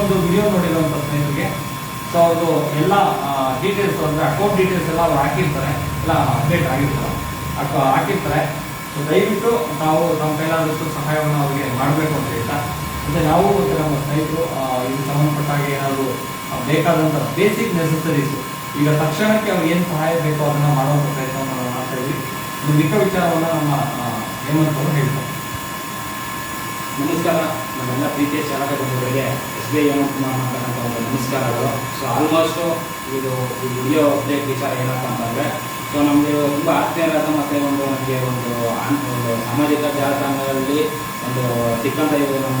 ಒಂದು ವಿಡಿಯೋ ನೋಡಿರುವಂಥ ಸ್ನೇಹಿತರಿಗೆ ಸೊ ಅವರು ಎಲ್ಲ ಡೀಟೇಲ್ಸ್ ಅಂದರೆ ಅಕೌಂಟ್ ಡೀಟೇಲ್ಸ್ ಎಲ್ಲ ಅವ್ರು ಹಾಕಿರ್ತಾರೆ. ಎಲ್ಲ ಅಪ್ಡೇಟ್ ಆಗಿರ್ತಾರೆ. ಅಕ ಹಾಕಿರ್ತಾರೆ. ಸೊ ದಯವಿಟ್ಟು ನಾವು ನಮ್ಮ ಕೈಲಾದಷ್ಟು ಸಹಾಯವನ್ನು ಅವರಿಗೆ ಮಾಡಬೇಕು ಅಂತ ಹೇಳ್ತಾ. ಮತ್ತು ನಾವು ಮತ್ತು ನಮ್ಮ ಸ್ನೇಹಿತರು ಇದು ಇದಕ್ಕೆ ಸಂಬಂಧಪಟ್ಟ ಹಾಗೆ ಏನಾದರೂ ಬೇಕಾದಂಥ ಬೇಸಿಕ್ ನೆಸಸರೀಸು ಈಗ ತಕ್ಷಣಕ್ಕೆ ಅವ್ರಿಗೆ ಏನು ಸಹಾಯ ಬೇಕೋ ಅದನ್ನು ಮಾಡುವಂಥ ಪ್ರಯತ್ನವನ್ನು ನಾವು ಮಾಡ್ತಾ ಇದು ಮಿಕ್ಕ ವಿಚಾರವನ್ನು ನಮ್ಮ ಹೇಮಂತ್ ಅವರು ಹೇಳ್ತಾರೆ. ನಮಸ್ಕಾರ. ನಮ್ಮೆಲ್ಲ ಪ್ರೀತಿಯ ಚಾಲಕ ಎಸ್ ಬಿ ಐ ಕುಮಾರ್ ಮಾತನಾಡುವಂಥ ಒಂದು ನಮಸ್ಕಾರಗಳು ಸೊ ಆಲ್ಮೋಸ್ಟು ಇದು ಈ ವಿಡಿಯೋ ಅಪ್ಡೇಟ್ ವಿಚಾರ ಏನಪ್ಪ ಅಂತಂದರೆ ಸೊ ನಮಗೆ ತುಂಬ ಆತ್ಮೀಯರಾದ ಮತ್ತು ಒಂದು ನಮಗೆ ಒಂದು ಒಂದು ಸಾಮಾಜಿಕ ಜಾಲತಾಣಗಳಲ್ಲಿ ಒಂದು ಸಿಕ್ಕಂಥ ಇದು ನಮ್ಮ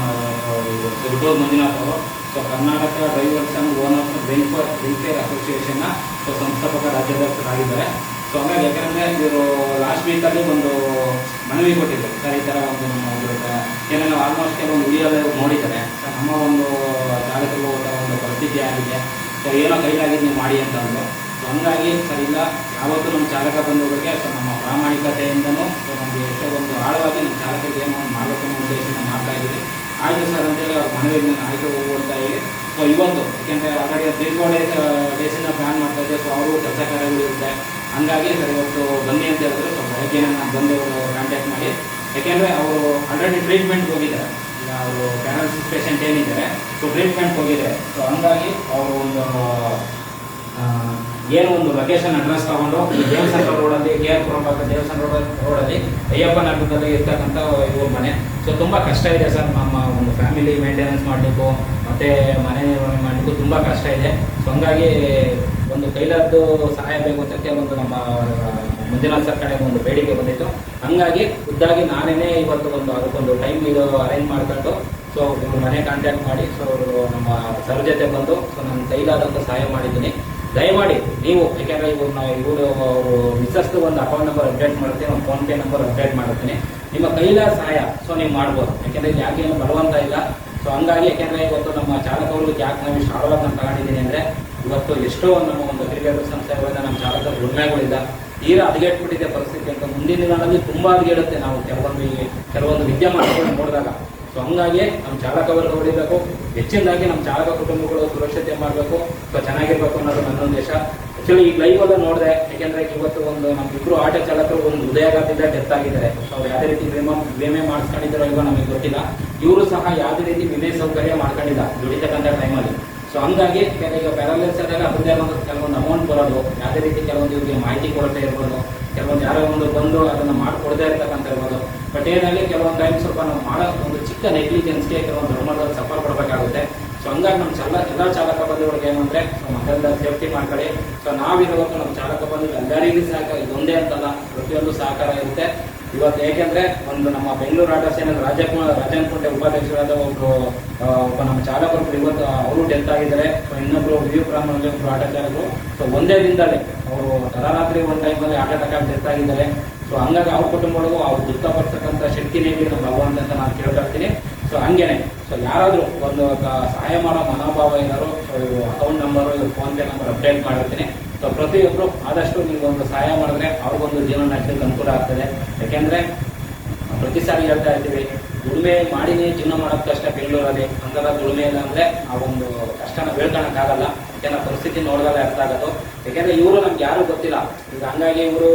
ದುರ್ಗೋ ಮಂಜುನಾಥ್ ಅವರು. So Karnataka drivers and owners welfare welfare ಅಸೋಸಿಯೇಷನ್ನ so ಸಂಸ್ಥಾಪಕ ರಾಜ್ಯಾಧ್ಯಕ್ಷರಾಗಿದ್ದಾರೆ. ಸೊ ಆಮೇಲೆ ಯಾಕಂದರೆ ಇವರು ಲಾಸ್ಟ್ ವೀಕಲ್ಲಿ ಒಂದು ಮನವಿ ಕೊಟ್ಟಿದ್ರು. ಸರ್, ಈ ಥರ ಒಂದು ನಮ್ಮ ಒಂದು ಏನೋ ಆಲ್ಮೋಸ್ಟ್ ಕೆಲವೊಂದು ವಿಡಿಯೋದ ನೋಡಿದ್ದಾರೆ. ಸರ್, ನಮ್ಮ ಒಂದು ಚಾಲಕರು ಒಂದು ಪರಿಸ್ಥಿತಿ ಆಗಿದೆ. ಸರ್, ಏನೋ ಕೈಲಾಗಿದ್ದು ನೀವು ಮಾಡಿ ಅಂತ ಅಂದರು. ಸೊ ಹಂಗಾಗಿ ಸರ್, ಇಲ್ಲ, ಯಾವತ್ತೂ ನಮ್ಮ ಚಾಲಕ ಬಂದವರಿಗೆ ಸೊ ನಮ್ಮ ಪ್ರಾಮಾಣಿಕತೆಯಿಂದನೂ ಸೊ ನಮಗೆ ಎಷ್ಟೋ ಒಂದು ಆಳವಾಗಿ ನಮ್ಮ ಚಾಲಕರಿಗೆ ಏನೋ ಒಂದು ಮಾಡಬೇಕು ಅನ್ನೋ ಉದ್ದೇಶದಿಂದ ಮಾಡ್ತಾ ಇದ್ದೀವಿ. ಆಯಿತು ಸರ್, ಅಂತೇಳಿ ಅವ್ರ ಆಯ್ತು ಆಯಿತು ಹೋಗ್ತಾ ಇದ್ದೀವಿ. ಸೊ ಇವತ್ತು, ಯಾಕೆಂದರೆ ಆಲ್ರೆಡಿ ದೀರ್ಘ ಡೇಸಿನ ಪ್ಲ್ಯಾನ್ ಮಾಡ್ತಾ ಇದ್ದೆ. ಸೊ ಅವರು ಕೆಲಸ ಕಾರ್ಯಗಳು ಇರುತ್ತೆ. ಹಂಗಾಗಿ ಸರ್ ಇವತ್ತು ಬನ್ನಿ ಅಂತ ಹೇಳಿದ್ರು. ಸ್ವಲ್ಪ ಬೆಳಗ್ಗೆ ನಾನು ಬಂದು ಕಾಂಟ್ಯಾಕ್ಟ್ ಮಾಡಿ. ಯಾಕೆಂದರೆ ಅವರು ಆಲ್ರೆಡಿ ಟ್ರೀಟ್ಮೆಂಟ್ಗೆ ಹೋಗಿದ್ದಾರೆ. ಈಗ ಅವರು ಪ್ಯಾರಾಲಿಸಿಸ್ ಪೇಷಂಟ್ ಏನಿದ್ದಾರೆ ಸೊ ಟ್ರೀಟ್ಮೆಂಟ್ ಹೋಗಿದ್ದಾರೆ. ಸೊ ಹಂಗಾಗಿ ಅವರು ಒಂದು ಏನು ಒಂದು ಲೊಕೇಶನ್ ಅಡ್ರೆಸ್ ತಗೊಂಡು ದೇವಸ್ಥಾನ ರೋಡಲ್ಲಿ ಕೆ ಆರ್ ಪುರಂ ಪಕ್ಕ ದೇವಸ್ಥಾನ ರೋಡ್ ರೋಡಲ್ಲಿ ಅಯ್ಯಪ್ಪ ನಗರದಲ್ಲಿ ಇರ್ತಕ್ಕಂಥ ಇವ್ರ ಮನೆ. ಸೊ ತುಂಬ ಕಷ್ಟ ಇದೆ ಸರ್ ನಮ್ಮ ಒಂದು ಫ್ಯಾಮಿಲಿ ಮೇಂಟೆನೆನ್ಸ್ ಮಾಡಲಿಕ್ಕೂ, ಮತ್ತು ಮನೆ ನಿರ್ವಹಣೆ ಮಾಡಲಿಕ್ಕೂ ತುಂಬ ಕಷ್ಟ ಇದೆ. ಸೊ ಹಂಗಾಗಿ ಒಂದು ಕೈಲಾದ್ದು ಸಹಾಯ ಬೇಕು ಅಂತ ಒಂದು ನಮ್ಮ, ಮಂಜುನಾಥ್ ಸರ್ಕಾರ ಒಂದು ಬೇಡಿಕೆ ಬಂದಿತ್ತು. ಹಂಗಾಗಿ ಖುದ್ದಾಗಿ ನಾನೇ ಇವತ್ತು ಒಂದು ಅದಕ್ಕೊಂದು ಟೈಮ್ ಇದು ಅರೇಂಜ್ ಮಾಡ್ಕೊಂಡು ಸೊ ಇವ್ರ ಮನೆ ಕಾಂಟ್ಯಾಕ್ಟ್ ಮಾಡಿ ಸೊ ಅವರು ನಮ್ಮ ಸರ್ ಜೊತೆ ಬಂದು ಸೊ ನನ್ನ ಕೈಲಾದಂತ ಸಹಾಯ ಮಾಡಿದ್ದೀನಿ. ದಯಮಾಡಿ ನೀವು, ಯಾಕೆಂದರೆ ಇವ್ರನ್ನ ಇವರು ಅವರು ಮಿಸ್ಸಸ್ದು ಒಂದು ಅಕೌಂಟ್ ನಂಬರ್ ಅಪ್ಡೇಟ್ ಮಾಡ್ತೀನಿ, ಒಂದು ಫೋನ್ ಪೇ ನಂಬರ್ ಅಪ್ಡೇಟ್ ಮಾಡ್ತೀನಿ. ನಿಮ್ಮ ಕೈಲಾದ ಸಹಾಯ ಸೊ ನೀವು ಮಾಡ್ಬೋದು. ಯಾಕೆಂದರೆ ಯಾಕೇನು ಬಲವಂತ ಇಲ್ಲ. ಸೊ ಹಂಗಾಗಿ ಯಾಕೆಂದರೆ ಇವತ್ತು ನಮ್ಮ ಚಾಲಕರು ಯಾಕೆ ನಾವು ನಾನು ತಗೊಂಡಿದ್ದೀನಿ ಅಂದರೆ ಇವತ್ತು ಎಷ್ಟೋ ನಮ್ಮ ಒಂದು ಕ್ರಿಕೆಟ್ ಸಂಸ್ಥೆಗಳಿಂದ ನಮ್ಮ ಚಾಲಕರ ಉಳ್ಮೆಗಳಿಂದ ತೀರಾ ಹದಗೆಟ್ಬಿಟ್ಟಿದೆ ಪರಿಸ್ಥಿತಿ ಅಂತ ಮುಂದಿನ ದಿನಗಳಲ್ಲಿ ತುಂಬ ಹದಗೆಡುತ್ತೆ. ನಾವು ಕೆಲವೊಂದು ಕೆಲವೊಂದು ವಿದ್ಯಮಾನಗಳನ್ನ ನೋಡಿದಾಗ. ಸೊ ಹಂಗಾಗಿ ನಮ್ಮ ಚಾಲಕ ವರ್ಗ ಹೊಡಿಬೇಕು. ಹೆಚ್ಚಿನದಾಗಿ ನಮ್ಮ ಚಾಲಕ ಕುಟುಂಬಗಳು ಸುರಕ್ಷತೆ ಮಾಡಬೇಕು. ಸೊ ಚೆನ್ನಾಗಿರ್ಬೇಕು ಅನ್ನೋದು ನನ್ನ ಉದ್ದೇಶ. ಆಕ್ಚುಲಿ ಈಗ ಲೈವ್ ಅಲ್ಲ ನೋಡಿದೆ. ಯಾಕೆಂದ್ರೆ ಇವತ್ತು ಒಂದು ನಮ್ಮ ಇಬ್ಬರು ಆಟೋ ಚಾಲಕರು ಒಂದು ಹೃದಯಾಘಾತದಿಂದ ಡೆತ್ ಆಗಿದ್ದಾರೆ. ಸೊ ಅವ್ರು ಯಾವುದೇ ರೀತಿ ವಿಮೆ ವಿಮೆ ಮಾಡಿಸ್ಕೊಂಡಿದ್ದಾರೋ ಇವಾಗ ನಮಗೆ ಗೊತ್ತಿಲ್ಲ. ಇವರು ಸಹ ಯಾವುದೇ ರೀತಿ ವಿಮೆ ಸೌಕರ್ಯ ಮಾಡ್ಕೊಂಡಿಲ್ಲ. ದುಡಿತಕ್ಕಂಥ ಟೈಮಲ್ಲಿ ಸೊ ಹಂಗಾಗಿ ಈಗ ಪ್ಯಾರಾಲೈಸ್ ಆದಾಗ ಅದ್ರದ್ದೇ ಒಂದು ಕೆಲವೊಂದು ಅಮೌಂಟ್ ಬರೋದು ಯಾವುದೇ ರೀತಿ ಕೆಲವೊಂದು ಇವರಿಗೆ ಮಾಹಿತಿ ಕೊರತೆ ಇರ್ಬೋದು, ಕೆಲವೊಂದು ಯಾರೋ ಒಂದು ಬಂದು ಅದನ್ನು ಮಾಡಿಕೊಡದೇ ಇರ್ತಕ್ಕಂಥ ಇರ್ಬೋದು. ಬಟ್ ಏನಾಗಲಿ ಕೆಲವೊಂದು ಟೈಮ್ ಸ್ವಲ್ಪ ನಾವು ಮಾಡೋ ಒಂದು ಚಿಕ್ಕ ನೆಗ್ಲಿಜೆನ್ಸ್ಗೆ ಕೆಲವೊಂದು ಧರ್ಮದಲ್ಲಿ ಸಫರ್ ಕೊಡಬೇಕಾಗುತ್ತೆ ಸೊ ಹಂಗಾಗಿ ನಮ್ಮ ಚಲ ಎಲ್ಲ ಚಾಲಕ ಬಂಧುಗಳಿಗೆ ಏನಂದ್ರೆ, ಸೊ ಮಕ್ಕಳಿಂದ ಸೇಫ್ಟಿ ಮಾಡ್ಕೊಳ್ಳಿ. ಸೊ ನಾವಿರುವತ್ತು ನಮ್ಮ ಚಾಲಕ ಬಂಧು ಎಲ್ಲರಿಗೂ ಸಹಕಾರ ಇದೊಂದೇ ಅಂತಲ್ಲ, ಪ್ರತಿಯೊಂದು ಸಹಕಾರ ಇರುತ್ತೆ. ಇವತ್ತು ಏಕೆಂದ್ರೆ ಒಂದು ನಮ್ಮ ಬೆಂಗಳೂರು ಆಟೋ ಸೇನೆ ರಾಜಕುಮಾರ್ ರಾಜನ್ ಕುಂಟೆ ಉಪಾಧ್ಯಕ್ಷರಾದ ಒಬ್ರು ಒಬ್ಬ ನಮ್ಮ ಚಾಲಕರು ಇವತ್ತು ಅವರು ಡೆತ್ ಆಗಿದ್ದಾರೆ. ಸೊ ಇನ್ನೊಬ್ರು ವಿಯು ಪ್ರಾಂತದಲ್ಲಿ ಒಬ್ರು ಆಟೋ ಚಾಲಕರು ಸೊ ಒಂದೇ ದಿನದಲ್ಲಿ ಅವರು ತಡರಾತ್ರಿ ಒಂದು ಟೈಮಲ್ಲಿ ಆಟ ಟಕಾಗಿ ಡೆತ್ ಆಗಿದ್ದಾರೆ. ಸೊ ಹಂಗಾಗಿ ಅವ್ರ ಕುಟುಂಬಗಳಿಗೂ ಅವ್ರು ದುಃಖಪಡ್ತಕ್ಕಂಥ ಶಕ್ತಿ ನಮ್ಮ ಭಗವಂತ ಅಂತ ನಾನು ಕೇಳ್ಕೊಳ್ತೀನಿ ಸೊ ಹಂಗೇನೆ. ಸೊ ಯಾರಾದರೂ ಒಂದು ಸಹಾಯ ಮಾಡೋ ಮನೋಭಾವ ಏನಾದ್ರು so account number PhonePe number update ಮಾಡಿರ್ತೀನಿ. ಸೊ ಪ್ರತಿಯೊಬ್ಬರು ಆದಷ್ಟು ನೀವು ಒಂದು ಸಹಾಯ ಮಾಡಿದ್ರೆ ಅವ್ರಿಗೊಂದು ಜೀವನ ನಡೆಸಲಿಕ್ಕೆ ಅನುಕೂಲ ಆಗ್ತದೆ. ಯಾಕೆಂದ್ರೆ ಪ್ರತಿ ಸಾರಿ ಹೇಳ್ತಾ ಇರ್ತೀವಿ ದುಡಿಮೆ ಮಾಡಿನೇ ಜೀವನ ಮಾಡೋದು ಕಷ್ಟ ಬೆಂಗಳೂರಲ್ಲಿ. ಅಂತರ ದುಡಿಮೆ ಇಲ್ಲ ಅಂದ್ರೆ ಆ ಒಂದು ಕಷ್ಟನ ಬೆಳ್ಕೊಳಕ್ಕಾಗಲ್ಲ. ಯಾಕೆಂದ್ರೆ ಪರಿಸ್ಥಿತಿ ನೋಡಿದಾಗ ಅರ್ಥ ಆಗೋದು. ಯಾಕೆಂದ್ರೆ ಇವರು ನಮ್ಗೆ ಯಾರು ಗೊತ್ತಿಲ್ಲ. ಈಗ ಹಂಗಾಗಿ ಇವರು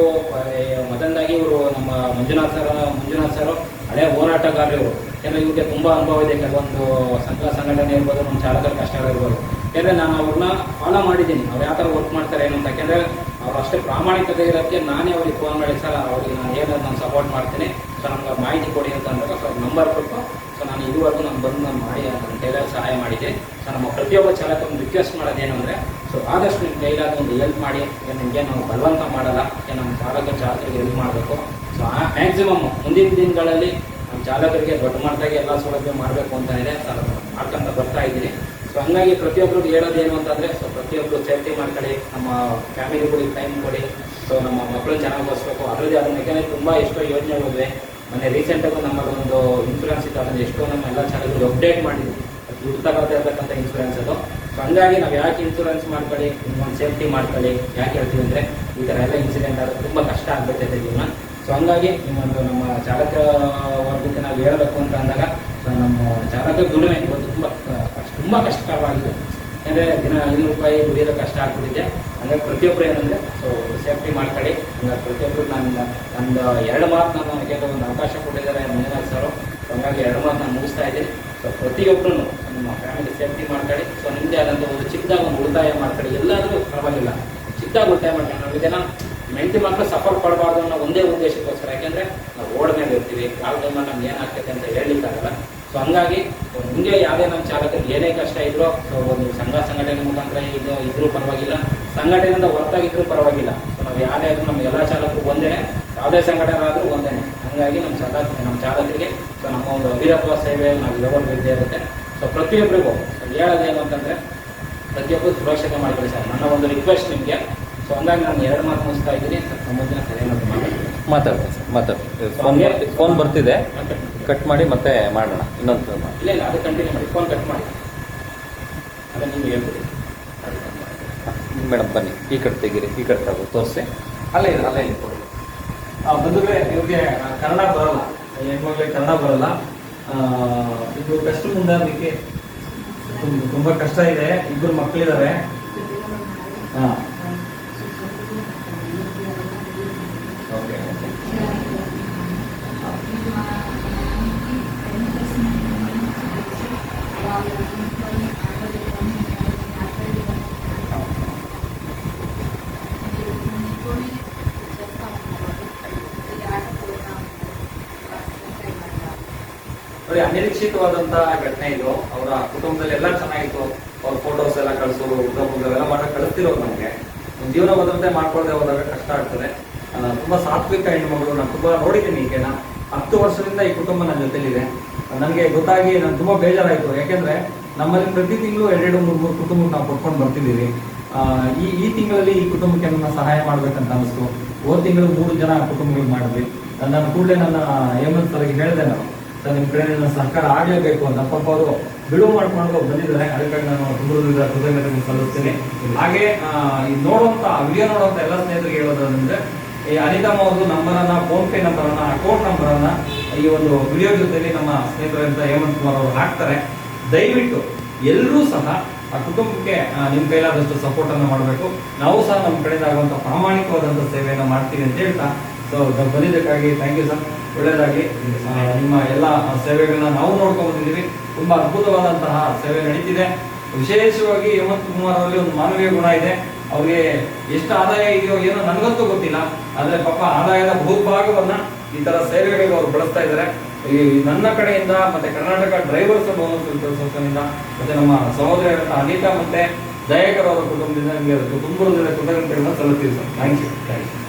ಮೊದಲಾಗಿ ಇವರು ನಮ್ಮ ಮಂಜುನಾಥ್ ಸರ್ ಮಂಜುನಾಥ್ ಸರ್ ಹಳೆ ಹೋರಾಟಗಾರರು ಯಾಕಂದ್ರೆ ಇವ್ರಿಗೆ ತುಂಬಾ ಅನುಭವ ಇದೆ. ಕೆಲವೊಂದು ಸಂಘ ಸಂಘಟನೆ ಇರ್ಬೋದು, ನಮ್ಮ ಚಾಲಕರ ಕಷ್ಟಗಳಿರ್ಬೋದು ಯಾಕಂದ್ರೆ ನಾನು ಅವ್ರನ್ನ ಫಾಲೋ ಮಾಡಿದ್ದೀನಿ. ಅವ್ರು ಯಾವ ಥರ ವರ್ಕ್ ಮಾಡ್ತಾರೆ ಏನು ಅಂತ. ಯಾಕಂದ್ರೆ ಅವ್ರು ಅಷ್ಟೇ ಪ್ರಾಮಾಣಿಕತೆ ಇರೋಕ್ಕೆ ನಾನೇ ಅವ್ರಿಗೆ ಫೋನ್ ಮಾಡಿ, ಸರ್, ಅವ್ರಿಗೆ ನಾನು ಏನಾದ್ರು ನಾನು ಸಪೋರ್ಟ್ ಮಾಡ್ತೀನಿ. ಸೊ ನಮ್ಗೆ ಮಾಹಿತಿ ಕೊಡಿ ಅಂತ ಅಂದಾಗ ಸೊ ನಂಬರ್ ಕೊಟ್ಟು ಸೊ ನಾನು ಇದುವರೆಗೂ ನಾನು ಬಂದು ನಾನು ಮಾಡಿ ನಾನು ಟೈಲರ್ ಸಹಾಯ ಮಾಡಿದ್ದೆ ಸೊ ನಮ್ಮ ಪ್ರತಿಯೊಬ್ಬ ಚಾಲಕನ ರಿಕ್ವೆಸ್ಟ್ ಮಾಡೋದೇನು ಅಂದರೆ ಸೊ ಆದಷ್ಟು ನಿಮ್ಮ ಕೈಲಾದ ಒಂದು ಹೆಲ್ಪ್ ಮಾಡಿ. ನಿಮಗೆ ನಾವು ಬಲವಂತ ಮಾಡಲ್ಲ. ನಮ್ಮ ಚಾಲಕ ಚಾಲಕರಿಗೆ ಹೆಲ್ಪ್ ಮಾಡಬೇಕು. ಸೊ ಆ ಮ್ಯಾಕ್ಸಿಮಮ್ ಮುಂದಿನ ದಿನಗಳಲ್ಲಿ ನಮ್ಮ ಚಾಲಕರಿಗೆ ದೊಡ್ಡ ಮಟ್ಟದಾಗೆ ಎಲ್ಲ ಸೌಲಭ್ಯ ಮಾಡಬೇಕು ಅಂತ ಇದೆ. ಸರ್ ಮಾಡ್ಕೊಂತ ಬರ್ತಾ ಇದ್ದೀನಿ. ಸೊ ಹಂಗಾಗಿ ಹೇಳೋದು ಹೇಳೋದೇನು ಅಂತಂದರೆ ಸೊ ಪ್ರತಿಯೊಬ್ಬರು ಸೇಫ್ಟಿ ಮಾಡ್ಕೊಳ್ಳಿ, ನಮ್ಮ ಫ್ಯಾಮಿಲಿಗಳಿಗೆ ಟೈಮ್ ಕೊಡಿ. ಸೊ ನಮ್ಮ ಮಕ್ಕಳು ಚೆನ್ನಾಗಿ ಓದಿಸ್ಬೇಕು ಅದರಲ್ಲಿ ಆದ ಯಾಕೆಂದ್ರೆ ತುಂಬ ಎಷ್ಟೋ ಯೋಜನೆಗಳಿವೆ ಮೊನ್ನೆ ರೀಸೆಂಟಾಗೂ ನಮ್ಮದೊಂದು ಇನ್ಶೂರೆನ್ಸ್ ಇತ್ತು. ಅದನ್ನು ಎಷ್ಟೋ ನಮ್ಮ ಎಲ್ಲ ಚಾಲಕರಿಗೆ ಅಪ್ಡೇಟ್ ಮಾಡಿದ್ವಿ. ದುಡ್ಡು ತಗೊಳ್ತಾ ಇರ್ತಕ್ಕಂಥ ಇನ್ಶೂರೆನ್ಸ್ ಅದು. ಸೊ ಹಂಗಾಗಿ ನಾವು ಯಾಕೆ ಇನ್ಶೂರೆನ್ಸ್ ಮಾಡ್ಕೊಳ್ಳಿ? ಒಂದು ಸೇಫ್ಟಿ ಮಾಡ್ಕೊಳ್ಳಿ. ಯಾಕೆ ಹೇಳ್ತೀವಿ ಅಂದರೆ, ಈ ಥರ ಎಲ್ಲ ಇನ್ಸಿಡೆಂಟ್ ಆದ್ರೆ ತುಂಬ ಕಷ್ಟ ಆಗ್ಬಿಡ್ತೈತೆ ಜೀವನ. ಸೊ ಹಂಗಾಗಿ ನಿಮ್ಮೊಂದು ನಮ್ಮ ಚಾಲಕ ವರ್ಗಕ್ಕೆ ನಾವು ಹೇಳಬೇಕು ಅಂತ ಅಂದಾಗ ನಮ್ಮ ಚಾಲಕ ದುಡಿಮೆ ಇವತ್ತು ತುಂಬ ತುಂಬ ಕಷ್ಟಕರವಾಗಿದೆ ಅಂದರೆ ದಿನ ಐನೂರು ರೂಪಾಯಿ ದುಡಿಯೋದು ಕಷ್ಟ ಆಗ್ಬಿಟ್ಟಿದೆ. ಅಂದರೆ ಪ್ರತಿಯೊಬ್ಬರು ಏನಂದರೆ, ಸೊ ಸೇಫ್ಟಿ ಮಾಡ್ಕೊಳ್ಳಿ. ಹಂಗಾಗಿ ಪ್ರತಿಯೊಬ್ಬರು ನನ್ನ, ನಂದು ಎರಡು ಮಾತು ನಾನು ನನಗೆ ಒಂದು ಅವಕಾಶ ಕೊಟ್ಟಿದ್ದಾರೆ ಮಂಜುನಾಥ್ ಸರ್. ಹಂಗಾಗಿ ಎರಡು ಮಾತು ನಾನು ಮುಗಿಸ್ತಾ ಇದ್ದೀನಿ. ಸೊ ಪ್ರತಿಯೊಬ್ಬರು ನಿಮ್ಮ ಫ್ಯಾಮಿಲಿ ಸೇಫ್ಟಿ ಮಾಡ್ಕೊಳ್ಳಿ. ಸೊ ನಿಮ್ಮದೇ ಆದಂಥ ಒಂದು ಚಿಕ್ಕದಾಗ ಒಂದು ಉಳಿತಾಯ ಮಾಡ್ಕೊಳ್ಳಿ. ಎಲ್ಲಾದರೂ ಪರವಾಗಿಲ್ಲ. ಚಿಕ್ಕದಾಗಿ ಉಳಿತಾಯ ಮಾಡ್ಕೊಂಡು ನಾವು ಜನ ಮೆಂಟಿ ಮಕ್ಕಳು ಸಫರ್ ಪಡಬಾರ್ದು ಅನ್ನೋ ಒಂದೇ ಉದ್ದೇಶಕ್ಕೋಸ್ಕರ. ಯಾಕೆಂದರೆ ನಾವು ರೋಡ್ ಮೇಲೆ ಇರ್ತೀವಿ ಯಾವ ಟೈಮಲ್ಲಿ ನಮ್ಗೆ ಏನಾಗ್ತೈತೆ ಅಂತ ಹೇಳಲಿಕ್ಕಾಗಲ್ಲ. ಸೊ ಹಂಗಾಗಿ ಹಿಂಗೆ ಯಾವುದೇ ನಮ್ಮ ಚಾಲಕರಿಗೆ ಏನೇ ಕಷ್ಟ ಇದ್ರೋ ಸೊ ಒಂದು ಸಂಘ ಸಂಘಟನೆ ಮುಖಾಂತರ ಇದು ಇದ್ರೂ ಪರವಾಗಿಲ್ಲ. ಸಂಘಟನೆಯಿಂದ ಹೊರತಾಗಿದ್ರೂ ಪರವಾಗಿಲ್ಲ. ಸೊ ನಾವು ಯಾವುದೇ ಆದರೂ ನಮ್ಮ ಎಲ್ಲ ಚಾಲಕರು ಒಂದೇ, ಯಾವುದೇ ಸಂಘಟನೆ ಆದರೂ ಒಂದೇ. ಹಂಗಾಗಿ ನಮ್ಮ ಚಾಲಕ ನಮ್ಮ ಚಾಲಕರಿಗೆ ಸೊ ನಮ್ಮ ಒಂದು ಅವಿರತ್ವ ಸೇವೆ ನಾವು ಯಾವಾಗಲೂ ವಿದ್ಯೆ ಇರುತ್ತೆ. ಸೊ ಪ್ರತಿಯೊಬ್ಬರಿಗೂ ಹೇಳೋದೇನು ಅಂತಂದರೆ, ಪ್ರತಿಯೊಬ್ಬರು ಸುರಕ್ಷತೆ ಮಾಡಿಕೊಳ್ಳಿ ಸರ್. ನನ್ನ ಒಂದು ರಿಕ್ವೆಸ್ಟ್ ನಿಮಗೆ. ಸೊ ಹಂಗಾಗಿ ನಾನು ಎರಡು ಮಾತು ಮುಗಿಸ್ತಾ ಇದ್ದೀನಿ. ಸರ್ ಸಂಬಂಧಿನ ಸರಿಯಾಗಿ ಮಾತಾಡ್ತೀನಿ. ಮಾತಾಡ್ತೀನಿ ಸರ್ ಮಾತಾಡ್ತೀನಿ. ಫೋನ್ ಫೋನ್ ಬರ್ತಿದೆ. ಕಟ್ ಮಾಡಿ ಮತ್ತೆ ಮಾಡೋಣ. ಇನ್ನೊಂದು ಮಾಡಿ. ಇಲ್ಲ ಇಲ್ಲ ಅದು ಕಂಟಿನ್ಯೂ ಮಾಡಿ. ಫೋನ್ ಕಟ್ ಮಾಡಿ. ಅದನ್ನು ನೀವು ಹೇಳ್ಬಿಡಿ ಮೇಡಮ್ ಬನ್ನಿ. ಈ ಕಡೆ ತೆಗೀರಿ. ಈ ಕಡೆ ತಗೋ. ತೋರಿಸಿ. ಅಲ್ಲೇ ಇದೆ ಅಲ್ಲೇ ಇದೆ. ಕೊಡಿ ಬಂಧುಗಳೇ ಇವ್ರಿಗೆ ಕನ್ನಡ ಬರಲ್ಲ. ಹೆಣ್ಮಕ್ಳಿಗೆ ಕನ್ನಡ ಬರಲ್ಲ. ಇದು ಕಷ್ಟ ಮುಂದಾಗಲಿಕ್ಕೆ. ತುಂಬಾ ಕಷ್ಟ ಇದೆ. ಇಬ್ಬರು ಮಕ್ಕಳಿದ್ದಾರೆ ಹಾ ನೋಡಿ ಅನಿರೀಕ್ಷಿತವಾದಂತಹ ಘಟನೆ ಇದು. ಅವರ ಕುಟುಂಬದಲ್ಲಿ ಎಲ್ಲ ಚೆನ್ನಾಗಿತ್ತು. ಅವ್ರ ಫೋಟೋಸ್ ಎಲ್ಲ ಕಳಿಸೋದು ಎಲ್ಲ ಮಾಡಕ್ ಕಳಿಸ್ತಿರೋದು ನಮ್ಗೆ. ಜೀವನ ಭದ್ರತೆ ಮಾಡ್ಕೊಳ್ದೆ ಹೋದಾಗ ಕಷ್ಟ ಆಗ್ತದೆ. ತುಂಬಾ ಸಾತ್ವಿಕ ಹೆಣ್ಮಗಳು ನಾನು ತುಂಬಾ ನೋಡಿದ್ದೀನಿ ಈಕೆನ ಹತ್ತು ವರ್ಷದಿಂದ ಈ ಕುಟುಂಬ ನನ್ನ ಜೊತೆಲಿದೆ. ನನಗೆ ಗೊತ್ತಾಗಿ ನಾನು ತುಂಬಾ ಬೇಜಾರಾಯ್ತು. ಯಾಕೆಂದ್ರೆ ನಮ್ಮಲ್ಲಿ ಪ್ರತಿ ತಿಂಗಳು ಎರಡೆರಡು ಮೂರು ಮೂರು ಕುಟುಂಬಕ್ಕೆ ನಾವು ಕೊಟ್ಕೊಂಡು ಬರ್ತಿದ್ದೀವಿ. ಈ ಈ ತಿಂಗಳಲ್ಲಿ ಈ ಕುಟುಂಬಕ್ಕೆ ನನ್ನ ಸಹಾಯ ಮಾಡ್ಬೇಕಂತ ಅನಿಸ್ತು. ಹೋದ ತಿಂಗಳು ಮೂರು ಜನ ಕುಟುಂಬಗಳಿಗೆ ಮಾಡಿದ್ವಿ. ನಾನು ಕೂಡಲೇ ನನ್ನ ಹೇಮಂತ್ ಸರ್ಗೆ ಹೇಳಿದೆ ನಾನು. ಸರ್ ನಿಮ್ಮ ಸಹಕಾರ ಆಗಲೇಬೇಕು ಅಂತ ಪಾಪ ಅವರು ಬಿಡುವು ಮಾಡ್ಕೊಂಡು ಬಂದಿದ್ದಾರೆ. ಅದಕ್ಕಾಗಿ ನಾನು ತುಂಬಾ ಕೃತಜ್ಞತೆ ಸಲ್ಲಿಸ್ತೀನಿ. ಹಾಗೆ ಈ ನೋಡುವಂತ ವಿಡಿಯೋ ನೋಡುವಂತ ಎಲ್ಲ ಸ್ನೇಹಿತರಿಗೆ ಹೇಳೋದಂದ್ರೆ, ಈ ಅನಿತಮ್ಮ ಅವರು ನಂಬರನ್ನ ಫೋನ್ ಪೇ ನಂಬರನ್ನ ಅಕೌಂಟ್ ನಂಬರನ್ನ ಈ ಒಂದು ವಿಡಿಯೋ ಜೊತೆಯಲ್ಲಿ ನಮ್ಮ ಸ್ನೇಹಿತರಂತ ಹೇಮಂತ್ ಕುಮಾರ್ ಅವರು ಹಾಕ್ತಾರೆ. ದಯವಿಟ್ಟು ಎಲ್ಲರೂ ಸಹ ಆ ಕುಟುಂಬಕ್ಕೆ ನಿಮ್ಮ ನಿಮ್ ಕೈಲಾದಷ್ಟು ಸಪೋರ್ಟ್ ಅನ್ನ ಮಾಡಬೇಕು. ನಾವು ಸಹ ನಮ್ಮ ಕಡೆಯಿಂದ ಆಗುವಂತ ಪ್ರಾಮಾಣಿಕವಾದಂತ ಸೇವೆಯನ್ನು ಮಾಡ್ತೀವಿ ಅಂತ ಹೇಳ್ತಾ ಸೊ ಬಂದಿದ್ದಕ್ಕಾಗಿ ಥ್ಯಾಂಕ್ ಯು ಸರ್ ಒಳ್ಳೆಯದಾಗಿ ನಿಮ್ಮ ಎಲ್ಲ ಸೇವೆಗಳನ್ನ ನಾವು ನೋಡ್ಕೊಂಡ್ ತುಂಬಾ ಅದ್ಭುತವಾದಂತಹ ಸೇವೆ ನಡೀತಿದೆ. ವಿಶೇಷವಾಗಿ ಹೇಮಂತ್ ಕುಮಾರ್ ಅವರಲ್ಲಿ ಒಂದು ಮಾನವೀಯ ಗುಣ ಇದೆ. ಅವ್ರಿಗೆ ಎಷ್ಟು ಆದಾಯ ಇದೆಯೋ ಏನೋ ನನಗಂತೂ ಗೊತ್ತಿಲ್ಲ. ಆದರೆ ಪಾಪ ಆದಾಯದ ಬಹುಭಾಗವನ್ನ ಈ ತರ ಸೇವೆಗಳಿಗೆ ಅವರು ಬಳಸ್ತಾ ಇದ್ದಾರೆ. ಈ ನನ್ನ ಕಡೆಯಿಂದ ಮತ್ತೆ ಕರ್ನಾಟಕ ಡ್ರೈವರ್ಸ್ ಸಂಸ್ಥೆಯಿಂದ ಮತ್ತೆ ನಮ್ಮ ಸಹೋದರ ಅನಿತಾ ಮತ್ತೆ ದಯಕರ್ ಅವರ ಕುಟುಂಬದಿಂದ ನಿಮಗೆ ತುಂಬ ಕೃತಜ್ಞತೆಗಳನ್ನ ಸಲ್ಲಿಸ್ತೀವಿ sir thank you thank you